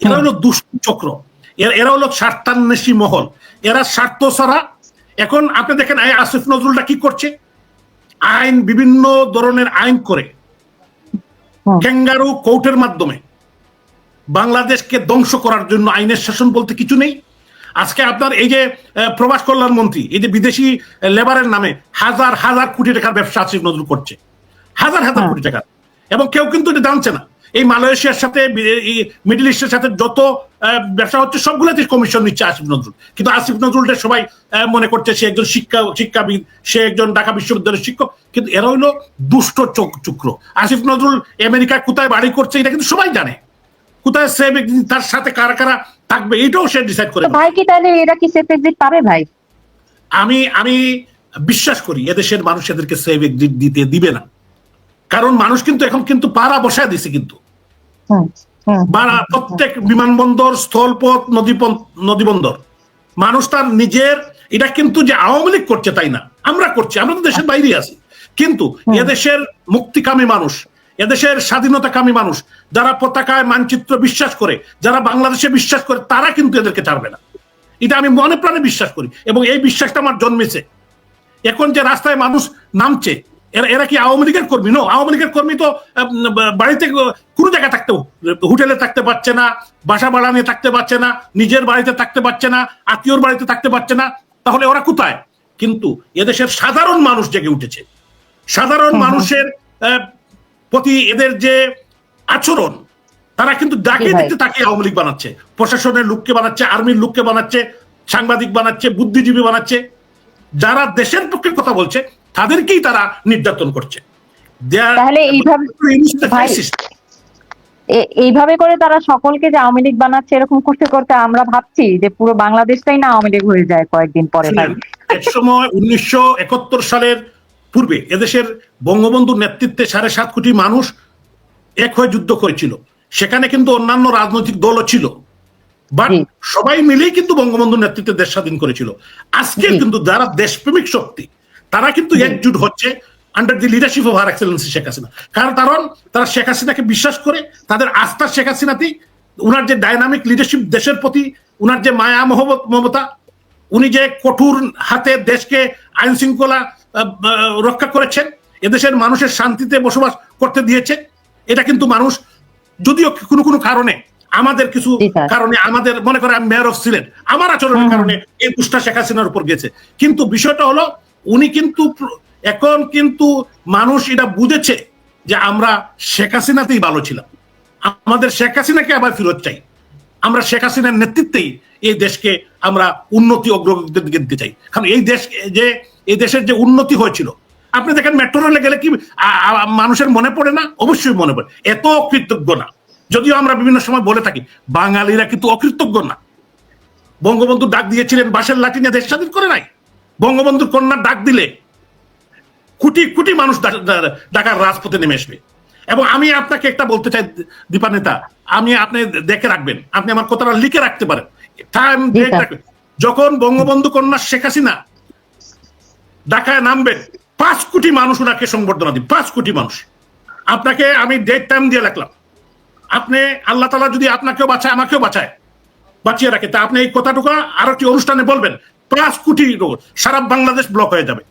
এরা হলো দুষ্ট চক্র। এরা- হলো স্বার্থান্বেষী মহল। এরা স্বার্থ ছাড়া এখন আপনি দেখেন আসিফ নজরুলটা কি করছে? আইন বিভিন্ন ধরনের আইন করে। ক্যাঙ্গারু কোর্টের মাধ্যমে। বাংলাদেশকে ধ্বংস করার জন্য আইনের শাসন বলতে কিছু নেই। আজকে আপনার এই যে প্রবাস কল্যাণ মন্ত্রী এই যে বিদেশি লেবারের নামে হাজার হাজার কোটি টাকার ব্যবসা আসিফ নজরুল করছে। হাজার হাজার হ্যাঁ। কোটি টাকা এবং কেউ কিন্তু এটা জানছে না। এই মালয়েশিয়ার সাথে মিডল ইস্টের সাথে যত ব্যবসা হচ্ছে সবগুলোতে কমিশন নিচ্ছে আসিফ নজরুল। কিন্তু আসিফ নজরুলটা সবাই মনে করছে সে একজন শিক্ষা শিক্ষাবিদ সে একজন ঢাকা বিশ্ববিদ্যালয়ের শিক্ষক কিন্তু এরা হইল দুষ্ট চক- চক্র। আসিফ নজরুল আমেরিকায় কোথায় বাড়ি করছে এটা কিন্তু সবাই জানে। কোথায় সে ব্যক্তি- তার সাথে কারা কারা থাকবে এটাও সে ডিসাইড করে ভাই কি তাহলে এরা কি সেফ এক্সিট পাবে ভাই? আমি আমি বিশ্বাস করি এদেশের মানুষ এদেরকে সেভ এক্সিট দিতে দিবে না। কারণ মানুষ কিন্তু এখন কিন্তু পাড়া বসায় দিছে কিন্তু। বাড়া প্রত্যেক বিমানবন্দর স্থলপথ নদীপথ নদীবন্দর। মানুষ তার নিজের এটা কিন্তু যে আওয়ামী লীগ করছে তাই না? আমরা করছি আমরা তো দেশের বাইরে আছি। কিন্তু এদেশের মুক্তিকামী মানুষ এদেশের স্বাধীনতাকামী মানুষ যারা পতাকায় মানচিত্র বিশ্বাস করে যারা বাংলাদেশে বিশ্বাস করে তারা কিন্তু এদেরকে ছাড়বে না। এটা আমি মনে প্রাণে বিশ্বাস করি এবং এই বিশ্বাসটা আমার জন্মেছে। এখন যে রাস্তায় মানুষ নামছে এরা এরা কি আওয়ামী লীগের কর্মী? নো আওয়ামী লীগের কর্মী তো বাড়িতে কোনো জায়গায় থাকতে হোটেলে থাকতে পারছে না বাসা ভাড়া নিয়ে থাকতে পারছে না নিজের বাড়িতে থাকতে পারছে না আত্মীয়র বাড়িতে থাকতে পারছে না তাহলে ওরা কোথায়? কিন্তু এদেশের সাধারণ মানুষ জেগে উঠেছে। সাধারণ মানুষের প্রতি এদের যে আচরণ তারা কিন্তু ডাকে। দিতে তাকে আওয়ামী লীগ বানাচ্ছে। প্রশাসনের লোককে বানাচ্ছে আর্মির লোককে বানাচ্ছে সাংবাদিক বানাচ্ছে বুদ্ধিজীবী বানাচ্ছে। যারা দেশের পক্ষে কথা বলছে তাদেরকেই তারা নির্যাতন করছে। তাহলে এইভাবে- এইভাবে করে তারা সকলকে যে আওয়ামী লীগ বানাচ্ছে এরকম করতে করতে আমরা ভাবছি যে পুরো বাংলাদেশটাই না আওয়ামী লীগ হয়ে যায় কয়েকদিন পরে এক সময় উনিশশো একাত্তর সালের পূর্বে এদেশের বঙ্গবন্ধুর নেতৃত্বে সাড়ে সাত কোটি মানুষ এক হয়ে যুদ্ধ করেছিল। সেখানে কিন্তু অন্যান্য রাজনৈতিক দলও ছিল। বাট সবাই মিলেই কিন্তু বঙ্গবন্ধুর নেতৃত্বে দেশ স্বাধীন করেছিল। আজকে কিন্তু যারা দেশপ্রেমিক শক্তি তারা কিন্তু একজুট হচ্ছে under the leadership of her excellency Sheikh Hasina কারণ কারণ তারা শেখ হাসিনাকে বিশ্বাস করে তাদের আস্থা শেখ হাসিনাতেই উনার যে ডাইনামিক লিডারশিপ দেশের প্রতি উনার যে মায়া মহবত মমতা উনি যে কঠোর হাতে দেশকে আইন শৃঙ্খলা রক্ষা করেছেন এদেশের মানুষের শান্তিতে বসবাস করতে দিয়েছে এটা কিন্তু মানুষ যদিও কোনো কোনো কারণে আমাদের কিছু কারণে আমাদের মনে করে আমি মেয়র অফ সিলেট আমার আচরণের কারণে এই পুষ্টা শেখ হাসিনার উপর গেছে কিন্তু বিষয়টা হলো উনি কিন্তু এখন কিন্তু মানুষ এটা বুঝেছে যে আমরা শেখ হাসিনাতেই ভালো ছিলাম। আমাদের শেখ হাসিনাকে আবার ফেরত চাই। আমরা শেখ হাসিনার নেতৃত্বেই এই দেশকে আমরা উন্নতি অগ্রগতির দিকে দিতে চাই। কারণ এই দেশ, যে, এই দেশের যে উন্নতি হয়েছিল, আপনি দেখেন মেট্রো রেলে গেলে কি মানুষের মনে পড়ে না? অবশ্যই মনে পড়ে। এত অকৃতজ্ঞ না। যদিও আমরা বিভিন্ন সময় বলে থাকি, বাঙালিরা কিন্তু অকৃতজ্ঞ না। বঙ্গবন্ধু ডাক দিয়েছিলেন বাসের লাঠি নিয়ে দেশ স্বাধীন করে নাই। বঙ্গবন্ধুর কন্যার ডাক দিলে কোটি কোটি মানুষ ঢাকার রাজপথে নেমে আসবে। এবং আমি আপনাকে একটা বলতে চাই দীপা নেতা আমি আপনি দেখে রাখবেন আপনি আমার কথাটা লিখে রাখতে পারেন। টাইম। যখন বঙ্গবন্ধু কন্যা শেখ হাসিনা ঢাকায় নামবেন পাঁচ কোটি মানুষ ওনাকে সংবর্ধনা দিন পাঁচ কোটি মানুষ। আপনাকে আমি ডেট টাইম দিয়ে রাখলাম। আপনি আল্লাহ তালা যদি আপনাকেও বাঁচায় আমাকেও বাঁচায় বাঁচিয়ে রাখে। তা আপনি এই কথাটুকু আরও একটি অনুষ্ঠানে বলবেন। পাঁচ কোটি লোক সারা বাংলাদেশ ব্লক হয়ে যাবে।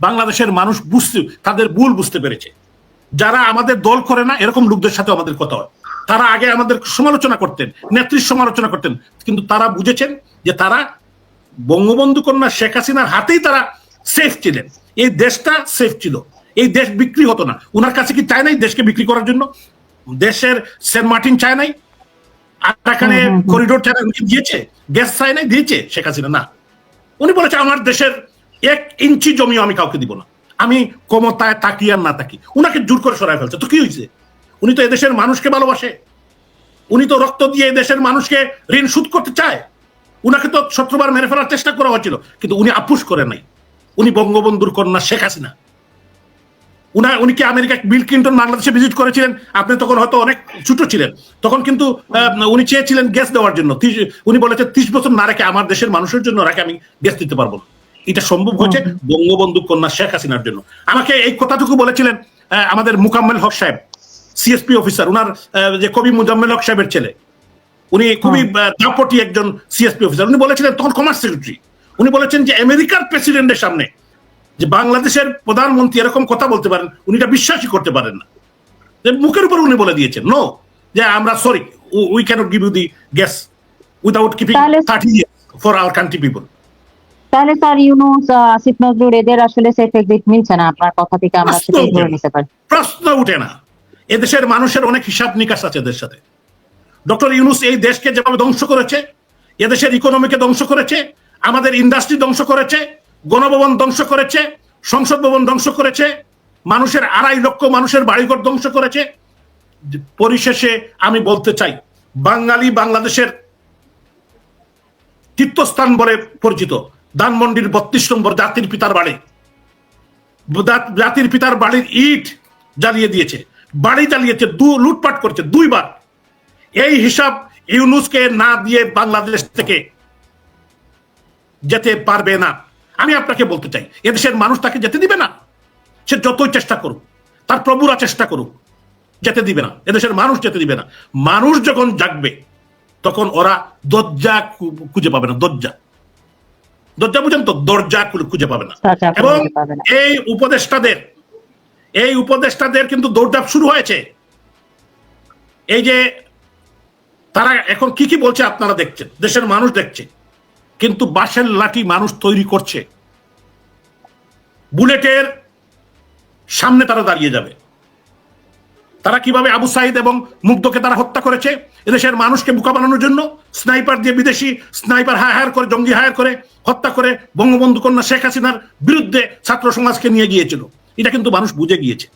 বাংলাদেশের মানুষ বুঝতে তাদের ভুল বুঝতে পেরেছে। যারা আমাদের দল করে না এরকম লোকদের সাথে আমাদের কথা হয়। তারা আগে আমাদের সমালোচনা করতেন নেত্রীর সমালোচনা করতেন কিন্তু তারা বুঝেছেন যে তারা বঙ্গবন্ধু কন্যা শেখ হাসিনার হাতেই তারা সেফ ছিলেন। এই দেশটা সেফ ছিল। এই দেশ বিক্রি হতো না। ওনার কাছে কি চায় নাই দেশকে বিক্রি করার জন্য? দেশের সেন্ট মার্টিন চায় নাই? হুম, হুম। করিডোর চায় দিয়েছে গ্যাস চায় নাই? দিয়েছে শেখ হাসিনা? না। উনি বলেছে, আমার দেশের এক ইঞ্চি জমি আমি কাউকে দিব না। আমি ক্ষমতায় তাকি আর না তাকি উনাকে জোর করে সরাই ফেলছে। তো কি হয়েছে? উনি তো এদেশের মানুষকে ভালোবাসে। উনি তো রক্ত দিয়ে দেশের মানুষকে ঋণ শোধ করতে চায়। উনাকে তো শত্রুবার মেরে ফেলার চেষ্টা করা হয়েছিল। কিন্তু উনি আপুষ করে নাই। উনি বঙ্গবন্ধুর কন্যা শেখ হাসিনা। উনা উনি কি আমেরিকা বিল ক্লিন্টন বাংলাদেশে ভিজিট করেছিলেন? আপনি তখন হয়তো অনেক ছোট ছিলেন। তখন কিন্তু উনি চেয়েছিলেন গ্যাস দেওয়ার জন্য। উনি বলেছে ত্রিশ বছর না রেখে আমার দেশের মানুষের জন্য রাখে আমি গ্যাস দিতে পারব এটা সম্ভব হয়েছে বঙ্গবন্ধু কন্যা শেখ হাসিনার জন্য। আমাকে এই কথাটুকু বলেছিলেন আমাদের মুকাম্মেল হক সাহেব সিএসপি অফিসার উনার যে কবি মুজাম্মেল হক সাহেবের ছেলে। উনি খুবই দাপটি একজন সিএসপি অফিসার উনি বলেছিলেন তখন কমার্স সেক্রেটারি উনি বলেছেন যে আমেরিকার প্রেসিডেন্টের সামনে যে বাংলাদেশের প্রধানমন্ত্রী এরকম কথা বলতে পারেন উনি এটা বিশ্বাসই করতে পারেন না। যে মুখের উপর উনি বলে দিয়েছেন নো যে আমরা sorry we cannot give you the gas without keeping thirty for our country people তাহলে স্যার ইউনুস আসিফ নজরুল এদের আসলে সেফ এক্সিট মিলছে না আপনার কথা থেকে আমরা সেটাই ধরে নিতে পারি। প্রশ্ন উঠে না। এদেশের মানুষের অনেক হিসাব নিকাশ আছে এদের সাথে। ডক্টর ইউনুস এই দেশকে যেভাবে ধ্বংস করেছে এদেশের ইকোনমিকে ধ্বংস করেছে আমাদের ইন্ডাস্ট্রি ধ্বংস করেছে গণভবন ধ্বংস করেছে, সংসদ ভবন ধ্বংস করেছে, মানুষের আড়াই লক্ষ মানুষের বাড়িঘর ধ্বংস করেছে। পরিশেষে আমি বলতে চাই, বাঙালি বাংলাদেশের তীর্থস্থান বলে পরিচিত, ধানমন্ডির বত্রিশ নম্বর জাতির পিতার বাড়ি। জাতির পিতার বাড়ির ইট জ্বালিয়ে দিয়েছে, বাড়ি জ্বালিয়েছে, দু, লুটপাট করেছে, দুইবার। এই হিসাব ইউনুসকে না দিয়ে বাংলাদেশ থেকে যেতে পারবে না। আমি আপনাকে বলতে চাই এদেশের মানুষ তাকে যেতে দিবে না। সে যতই চেষ্টা করুক তার প্রভুরা চেষ্টা করুক যেতে দিবে না। এদেশের মানুষ যেতে দিবে না। মানুষ যখন জাগবে তখন ওরা দরজা খুঁজে পাবে না দরজা। দরজা বুঝেন তো দরজা খুঁজে পাবে না। এবং এই উপদেষ্টাদের এই উপদেষ্টাদের কিন্তু দৌড়দাপ শুরু হয়েছে। এই যে তারা এখন কি কি বলছে আপনারা দেখছেন দেশের মানুষ দেখছে। কিন্তু বাঁশের লাঠি মানুষ তৈরি করছে। বুলেটের সামনে তারা দাঁড়িয়ে যাবে। তারা কীভাবে আবু সাইদ এবং মুগ্ধকে তারা হত্যা করেছে? এদেশের মানুষকে বোকা বানানোর জন্য স্নাইপার দিয়ে বিদেশি স্নাইপার হায়ার করে, জঙ্গি হায়ার করে হত্যা করে বঙ্গবন্ধু কন্যা শেখ হাসিনার বিরুদ্ধে ছাত্র সমাজকে নিয়ে গিয়েছিল। এটা কিন্তু মানুষ বুঝে গিয়েছে।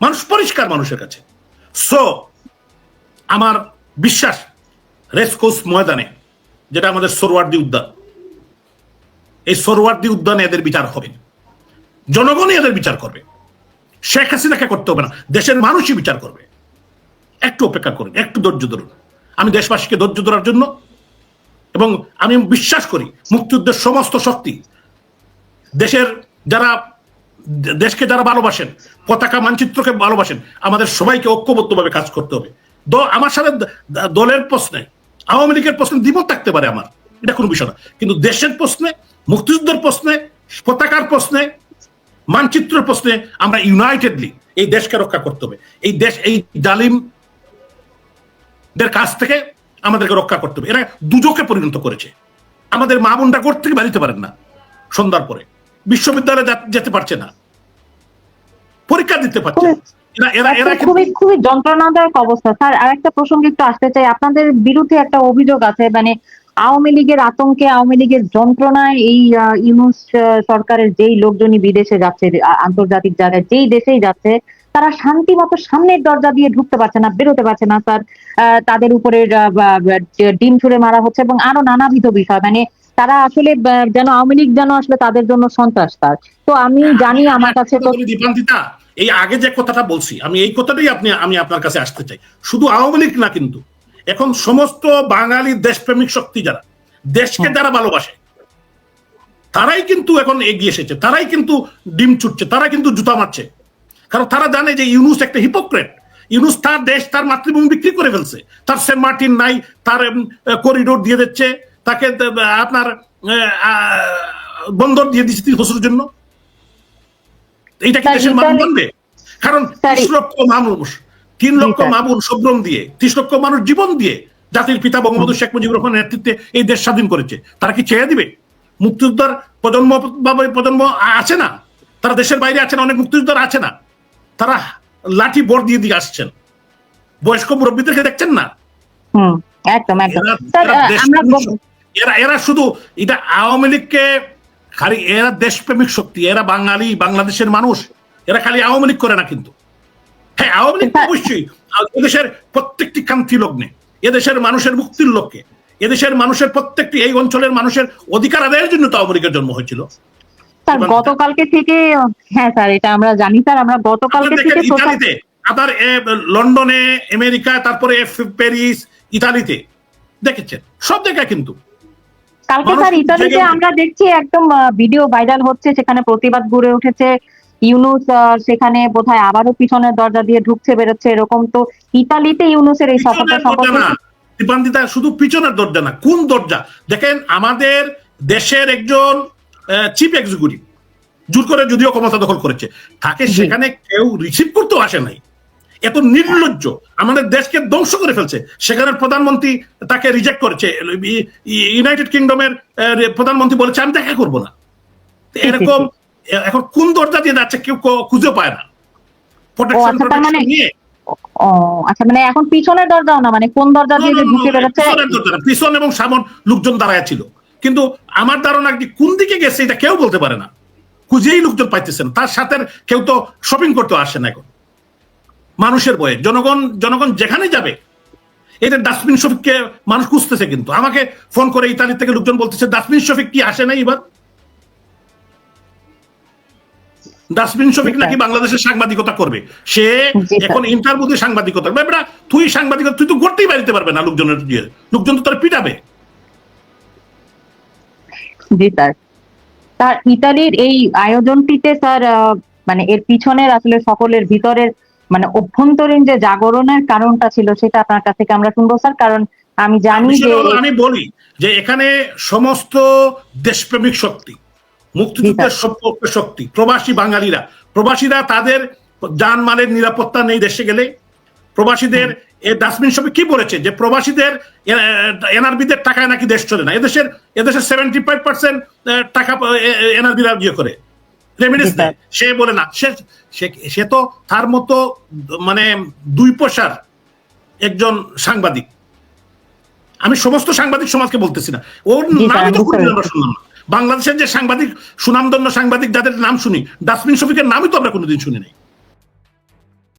মানুষ পরিষ্কার মানুষের কাছে। সো আমার বিশ্বাস রেসকোস ময়দানে যেটা আমাদের সরোয়ার্দি উদ্যান। এই সরোয়ার্দি উদ্যানে এদের বিচার হবে। জনগণই এদের বিচার করবে। শেখ হাসিনাকে করতে হবে না। দেশের মানুষই বিচার করবে। একটু অপেক্ষা করুন, একটু ধৈর্য ধরুন। আমি দেশবাসীকে ধৈর্য ধরার জন্য এবং আমি বিশ্বাস করি মুক্তিযুদ্ধের সমস্ত শক্তি দেশের যারা দেশকে যারা ভালোবাসেন, পতাকা মানচিত্রকে ভালোবাসেন, আমাদের সবাইকে ঐক্যবদ্ধভাবে কাজ করতে হবে। আমার সাথে দলের প্রশ্নে আওয়ামী লীগের প্রশ্নে দ্বিমত থাকতে পারে আমার। এটা কোনো বিষয় না। কিন্তু দেশের প্রশ্নে, মুক্তিযুদ্ধের প্রশ্নে, পতাকার প্রশ্নে, মানচিত্রের প্রশ্নে আমরা ইউনাইটেডলি এই দেশকে রক্ষা করতে হবে। এই দেশ, এই জালিম দের কাছ থেকে আমাদেরকে রক্ষা করতে হবে। এরা দুজকে পরিণত করেছে। আমাদের মা বোনটা কোর্ট থেকে বাড়িতে পারেন না সন্ধ্যার পরে। বিশ্ববিদ্যালয়ে যেতে পারছে না। পরীক্ষা দিতে পারছে খুবই খুবই যন্ত্রণাদায়ক অবস্থা। স্যার আর একটা প্রসঙ্গে একটু আসতে চাই। আপনাদের বিরুদ্ধে একটা অভিযোগ আছে মানে আওয়ামী লীগের আতঙ্কে আওয়ামী লীগের যন্ত্রণায় এই ইউনুস সরকারের যেই লোকজনই বিদেশে যাচ্ছে আন্তর্জাতিক জায়গায় যেই দেশেই যাচ্ছে তারা শান্তি মতো সামনের দরজা দিয়ে ঢুকতে পারছে না বেরোতে পারছে না স্যার। আহ, তাদের উপরে ডিম ছুড়ে মারা হচ্ছে এবং আরও নানাবিধ বিষয়। মানে তারা আসলে যেন আওয়ামী লীগ যেন আসলে তাদের জন্য সন্ত্রাস তার তো আমি জানি আমার কাছে তো দীপান্তিতা এই আগে যে কথাটা বলছি আমি এই কথাটাই আপনি আমি আপনার কাছে আসতে চাই। শুধু আওয়ামী লীগ না কিন্তু এখন সমস্ত বাঙালি দেশপ্রেমিক শক্তি যারা দেশকে যারা ভালোবাসে তারাই কিন্তু এখন এগিয়ে এসেছে তারাই কিন্তু ডিম ছুটছে তারা কিন্তু জুতা মারছে। কারণ তারা জানে যে ইউনুস একটা হিপোক্রেট ইউনুস তার দেশ তার মাতৃভূমি বিক্রি করে ফেলছে। তার সেন্ট মার্টিন নাই তার করিডোর দিয়ে দিচ্ছে তাকে আপনার বন্দর দিয়ে দিচ্ছে তিন বছরের জন্য। এইটা কি দেশের মানুষ মানবে কারণ ত্রিশ লক্ষ মানুষ তিন লক্ষ মামুন সব্রম দিয়ে ত্রিশ লক্ষ মানুষ জীবন দিয়ে জাতির পিতা বঙ্গবন্ধু শেখ মুজিবুর রহমানের নেতৃত্বে এই দেশ স্বাধীন করেছে। তারা কি চেয়ে দিবে? মুক্তিযোদ্ধার প্রজন্ম প্রজন্ম আছে না? তারা দেশের বাইরে আছে না? অনেক মুক্তিযোদ্ধার আছে না? তারা লাঠি বড় দিয়ে দিয়ে আসছেন। বয়স্ক মুরব্বীদেরকে দেখছেন না? এরা শুধু এটা আওয়ামী লীগকে খালি এরা দেশপ্রেমিক শক্তি এরা বাঙালি বাংলাদেশের মানুষ এরা খালি আওয়ামী লীগ করে না কিন্তু। হ্যাঁ আওয়ামী লীগ অবশ্যই এদেশের প্রত্যেকটি কান্তি লগ্নে এদেশের মানুষের মুক্তির লক্ষ্যে এদেশের মানুষের প্রত্যেকটি এই অঞ্চলের মানুষের অধিকার আদায়ের জন্য তো আওয়ামী লীগের জন্ম হয়েছিল। স্যার গতকালকে থেকে হ্যাঁ স্যার এটা আমরা জানি স্যার আমরা গতকালকে থেকে ইতালিতে আপনার লন্ডনে আমেরিকা তারপরে প্যারিস ইতালিতে দেখেছেন সব জায়গায় কিন্তু। কালকে স্যার ইতালিতে আমরা দেখছি একদম ভিডিও ভাইরাল হচ্ছে সেখানে প্রতিবাদ গড়ে উঠেছে। ইউনুস সেখানে বোধহয় আবারও পিছনের দরজা দিয়ে ঢুকছে বেরোচ্ছে এরকম তো। ইতালিতে ইউনুসের এই সফরটা সম্পর্কে না। শুধু পিছনের দরজা না কোন দরজা? দেখেন আমাদের দেশের একজন চিফ এক্সিকিউটিভ জোর করে যদিও ক্ষমতা দখল করেছে তাকে সেখানে কেউ রিসিভ করতেও আসে নাই। এত নির্লজ্জ আমাদের দেশকে ধ্বংস করে ফেলছে। সেখানের প্রধানমন্ত্রী তাকে রিজেক্ট করেছে। ইউনাইটেড কিংডমের প্রধানমন্ত্রী বলেছে আমি দেখা করব না। এরকম এখন কোন দরজা দিয়ে যাচ্ছে কেউ খুঁজে পায় না। প্রোটেকশন আচ্ছা, তার মানে- নিয়ে। ও আচ্ছা মানে এখন পিছনের দরজাও না মানে কোন দরজা দিয়ে ঢুকে বেরোচ্ছে? পিছনের দরজা না, পিছন এবং সামন লোকজন দাঁড়ায় ছিল। কিন্তু আমার ধারণা কি কোন দিকে গেছে এটা কেউ বলতে পারে না। খুঁজেই লোকজন পাইতেছেন তার সাথে কেউ তো শপিং করতে আসে না এখন। মানুষের বয়ে জনগণ জনগণ যেখানে যাবে এটা ডাস্টবিন শফিককে মানুষ খুঁজতেছে কিন্তু। আমাকে ফোন করে ইতালি থেকে লোকজন বলতেছে ডাস্টবিন শফিক কি আসে নাই এবার? ডাস্টবিন শফিক নাকি বাংলাদেশের সাংবাদিকতা করবে। সে। এখন ইন্টারভিউতে সাংবাদিকতা করবে। তুই সাংবাদিকতা তুই তো করতেই বাড়িতে পারবে না লোকজনের দিয়ে লোকজন তো তার পিটাবে। জি স্যার। স্যার ইতালির এই আয়োজনটিতে স্যার মানে এর পিছনের আসলে সকলের ভিতরের মানে অভ্যন্তরীণ যে জাগরণের কারণটা ছিল সেটা আপনার কাছ থেকে আমরা শুনব স্যার। কারণ আমি জানি যে আমি বলি যে এখানে সমস্ত দেশপ্রেমিক শক্তি মুক্তিযুদ্ধের সপক্ষে শক্তি প্রবাসী বাঙালিরা প্রবাসীরা তাদের জানমালের নিরাপত্তা নেই দেশে গেলে। প্রবাসীদের এই ডাস্টবিন সবে কি বলেছে? যে প্রবাসীদের এনআরবিদের টাকায় নাকি দেশ চলে না। এদেশের এদেশের সেভেন্টি ফাইভ পার্সেন্ট টাকা এনআরবিরা ইয়ে করে। রেমিডেন্স জি, সে বলে না সে সে- তো তার মতো মানে দুই পয়সার একজন সাংবাদিক। আমি সমস্ত সাংবাদিক সমাজকে বলতেছি না। ওর জি, নামই তো আমরা শুনলাম না। বাংলাদেশের যে সাংবাদিক সুনামদন্য সাংবাদিক যাদের নাম শুনি ডাস্টবিন শফিকের নামই তো আমরা কোনোদিন শুনি নাই।